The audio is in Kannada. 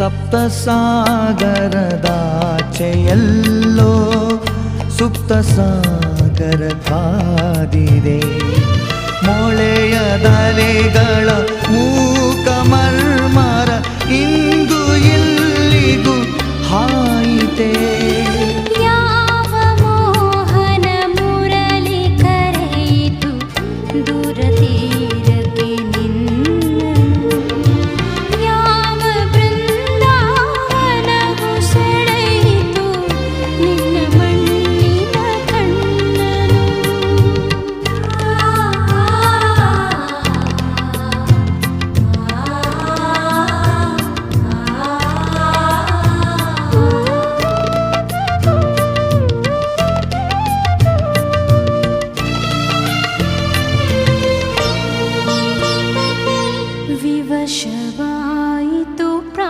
ಸಪ್ತಸಾಗರದಾಚೆಯಲ್ಲೋ ಸುಪ್ತ ಸಾಗರ ಕಾದಿದೆ ಮೊಳೆಯ ದಲೆಗಳ ಮೂಕ ಮರ್ಮರ ಇಂದು ಇಲ್ಲಿಗೂ ಹಾಯಿತೆ. ಯಾವ ಮೋಹನ ಮುರಳಿ ಕರೆಯಿತು, ದುರತಿ passion.